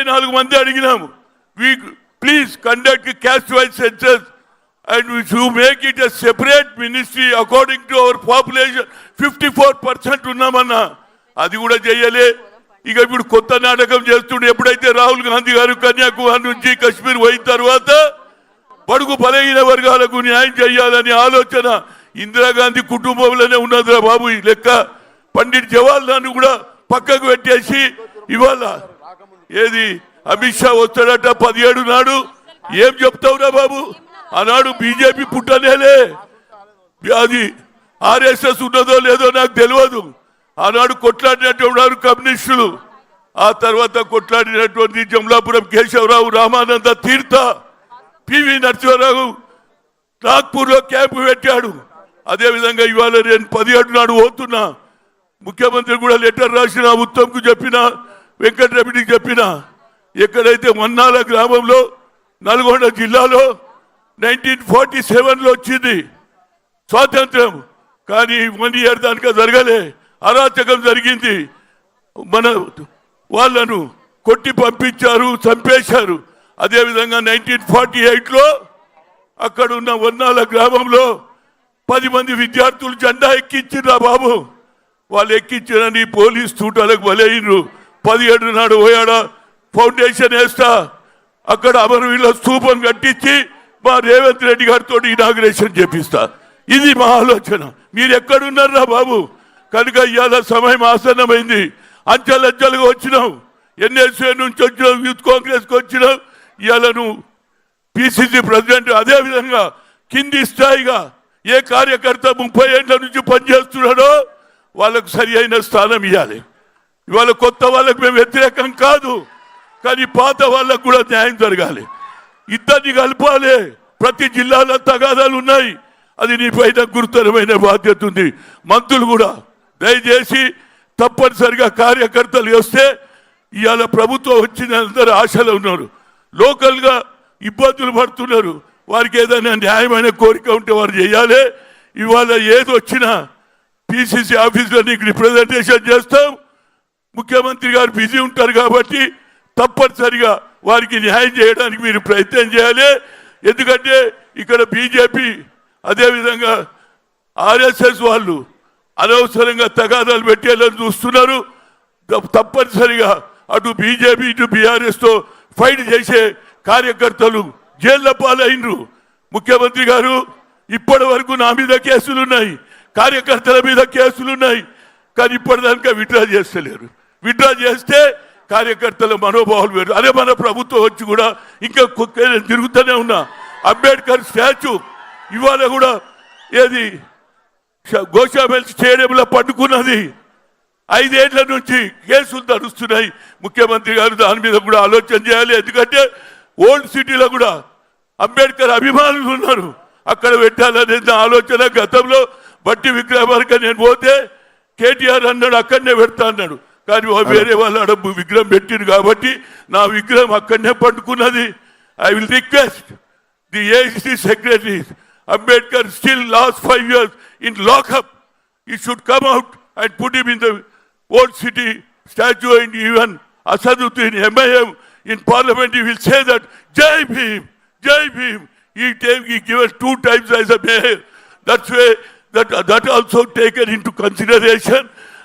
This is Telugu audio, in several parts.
ముప్పై నాలుగు మంది అడిగినాము. We please conduct caste wise census and we should make it a separate ministry according to our population fifty four percent ఉన్నామన్నా. అది కూడా చేయలే. ఇక ఇప్పుడు కొత్త నాటకం చేస్తుండే ఎప్పుడైతే రాహుల్ గాంధీ గారు కన్యాకుమారి నుంచి కశ్మీర్ పోయిన తర్వాత బడుగు బలహీన వర్గాలకు న్యాయం చేయాలనే ఆలోచన ఇందిరాగాంధీ కుటుంబంలోనే ఉన్నదిరా బాబు ఈ లెక్క. పండిట్ జవహర్లాల్ కూడా పక్కకు పెట్టేసి ఇవాళ ఏది? అమిత్ షా వస్తాడట పదిహేడు నాడు. ఏం చెప్తావురా బాబు? ఆనాడు బీజేపీ పుట్టనేలే. అది ఆర్ఎస్ఎస్ ఉన్నదో లేదో నాకు తెలియదు ఆనాడు కొట్లాడినటువంటి కమ్యూనిస్టులు. ఆ తర్వాత కొట్లాడినటువంటి జమలాపురం కేశవరావు రామానంద తీర్థ. పివి నరసింహారావు నాగ్పూర్లో క్యాంపు పెట్టాడు. అదేవిధంగా ఇవాళ నేను పదిహేడు నాడు పోతున్నా ముఖ్యమంత్రి కూడా లెటర్ రాసిన ఉత్తమ్కు చెప్పిన వెంకటరెడ్డికి చెప్పిన ఎక్కడైతే మన్నాల గ్రామంలో నల్గొండ జిల్లాలో నైన్టీన్ ఫార్టీ సెవెన్లో వచ్చింది స్వాతంత్రం. కానీ వన్ ఇయర్ దానిక జరగలే. అరాచకం జరిగింది. మన వాళ్ళను కొట్టి పంపించారు చంపేశారు. అదేవిధంగా నైన్టీన్ ఫార్టీ ఎయిట్లో అక్కడున్న వన్నాల గ్రామంలో పది మంది విద్యార్థులు జెండా ఎక్కించిర్రా బాబు. వాళ్ళు ఎక్కించిరని పోలీస్ తూటాలకు బలైనరు పదిహేడు నాడు పోయాడా? ఫౌండేషన్ వేస్తా. అక్కడ అమరవీళ్ళ స్థూపం కట్టించి మా రేవంత్ రెడ్డి గారితో ఇనాగ్రేషన్ చేపిస్తా. ఇది మా ఆలోచన. మీరు ఎక్కడున్నారా బాబు? కనుక ఇవాళ సమయం ఆసన్నమైంది. అంచెలంచెలుగా వచ్చినాం. ఎన్ఎస్ఏ నుంచి వచ్చినాం యూత్ కాంగ్రెస్కి వచ్చినాం. ఇవాళ నువ్వు పిసిసి ప్రెసిడెంట్ అదేవిధంగా కింది స్థాయిగా ఏ కార్యకర్త ముప్పై ఏళ్ళ నుంచి పనిచేస్తున్నాడో వాళ్ళకు సరి అయిన స్థానం ఇవ్వాలి. ఇవాళ కొత్త వాళ్ళకు మేము వ్యతిరేకం కాదు కానీ పాత వాళ్ళకు కూడా న్యాయం జరగాలి. ఇద్దరిని కలపాలి. ప్రతి జిల్లాలో తగాదాలు ఉన్నాయి. అది నీ పైన గురుతరమైన బాధ్యత ఉంది. మంత్రులు కూడా దయచేసి తప్పనిసరిగా కార్యకర్తలు వస్తే ఇవాళ ప్రభుత్వం వచ్చిన అందరూ ఆశలో ఉన్నారు. లోకల్గా ఇబ్బందులు పడుతున్నారు. వారికి ఏదైనా న్యాయమైన కోరిక ఉంటే వారు చేయాలి. ఇవాళ ఏది వచ్చినా పిసిసి ఆఫీస్లో నీకు రిప్రజెంటేషన్ చేస్తాం. ముఖ్యమంత్రి గారు బిజీ ఉంటారు కాబట్టి తప్పనిసరిగా వారికి న్యాయం చేయడానికి మీరు ప్రయత్నం చేయాలి. ఎందుకంటే ఇక్కడ బీజేపీ అదేవిధంగా ఆర్ఎస్ఎస్ వాళ్ళు అనవసరంగా తగాదాలు పెట్టేయాలని చూస్తున్నారు. తప్పనిసరిగా అటు బీజేపీ ఇటు బీఆర్ఎస్తో ఫైట్ చేసే కార్యకర్తలు జైళ్ళ పాలైనరు. ముఖ్యమంత్రి గారు ఇప్పటి వరకు నా మీద కేసులున్నాయి. కార్యకర్తల మీద కేసులున్నాయి. కానీ ఇప్పటిదాకా విత్డ్రా చేస్తలేరు. విత్డ్రా చేస్తే కార్యకర్తల మనోభావాలు వేరు. అదే మన ప్రభుత్వం వచ్చి కూడా ఇంకా నేను తిరుగుతూనే ఉన్నా. అంబేద్కర్ స్టాచ్యూ ఇవాళ కూడా ఏది గోషాబెల్ స్టేడియంలో పట్టుకున్నది. ఐదేళ్ళ నుంచి కేసులు నడుస్తున్నాయి. ముఖ్యమంత్రి గారు దాని మీద కూడా ఆలోచన చేయాలి. ఎందుకంటే ఓల్డ్ సిటీలో కూడా అంబేద్కర్ అభిమానులు ఉన్నారు. అక్కడ పెట్టాలనే ఆలోచన గతంలో. బట్టి విక్రమార్క నేను పోతే కేటీఆర్ అన్నాడు అక్కడనే పెడతా అన్నాడు. కానీ వా- వేరే వాళ్ళు ఆడ విగ్రహం పెట్టిండు కాబట్టి నా విగ్రహం అక్కడనే పట్టుకున్నది I will request the AIC secretaries, Ambedkar still last five years in lockup. He should come out and put him in the old city statue and even Asaduddin MIM in parliament he will say that Jai Bhim, Jai Bhim. He, take, he given two times as a mayor. That's why that, that also taken into consideration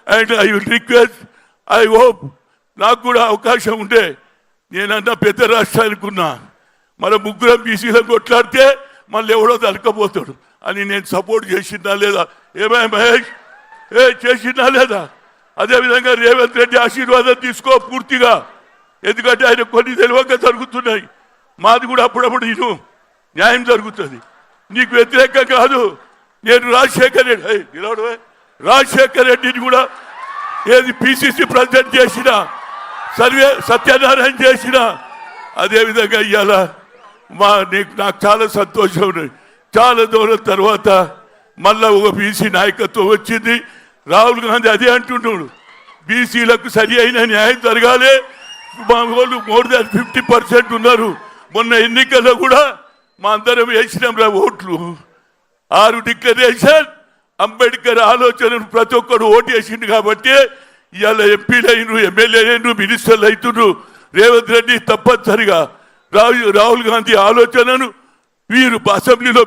and I will request, I hope నాకు కూడా అవకాశం ఉంటే నేనన్నా పెద్ద రాష్ట్రానికి ఉన్నా. మన ముగ్గురం బీసీలను కొట్లాడితే మళ్ళీ ఎవడో తలకపోతాడు. అని నేను సపోర్ట్ చేసిందా లేదా? ఏమై మహేష్? ఏ చేసిందా లేదా? అదేవిధంగా రేవంత్ రెడ్డి ఆశీర్వాదం తీసుకో పూర్తిగా. ఎందుకంటే ఆయన కొన్ని తెలివక జరుగుతున్నాయి. మాది కూడా అప్పుడప్పుడు ఇను న్యాయం జరుగుతుంది. నీకు వ్యతిరేకం కాదు. నేను రాజశేఖర్ రెడ్డి రాజశేఖర్ రెడ్డిని కూడా ఏది పిసిసి ప్రెసిడెంట్ చేసిన సర్వే సత్యనారాయణ చేసిన అదేవిధంగా ఇవాళ మా నీకు నాకు చాలా సంతోషం ఉంది. చాలా దూరం తర్వాత మళ్ళా ఒక బీసీ నాయకత్వం వచ్చింది. రాహుల్ గాంధీ అదే అంటున్నాడు. బీసీలకు సరి అయిన న్యాయం జరగాలి. మా వాళ్ళు మోర్ దాన్ ఫిఫ్టీ పర్సెంట్ ఉన్నారు. మొన్న ఎన్నికల్లో కూడా మా అందరం వేసినాం రా ఓట్లు. ఆరు డిక్లరేషన్. అంబేద్కర్ ఆలోచనను ప్రతి ఒక్కరు ఓటు వేసిండు కాబట్టి ఇవాళ ఎంపీలు అయినరు ఎమ్మెల్యే అయినరు మినిస్టర్లు అవుతుండ్రు రేవంత్ రెడ్డి తప్పనిసరిగా రాహుల్ రాహుల్ గాంధీ ఆలోచనను వీరు అసెంబ్లీలో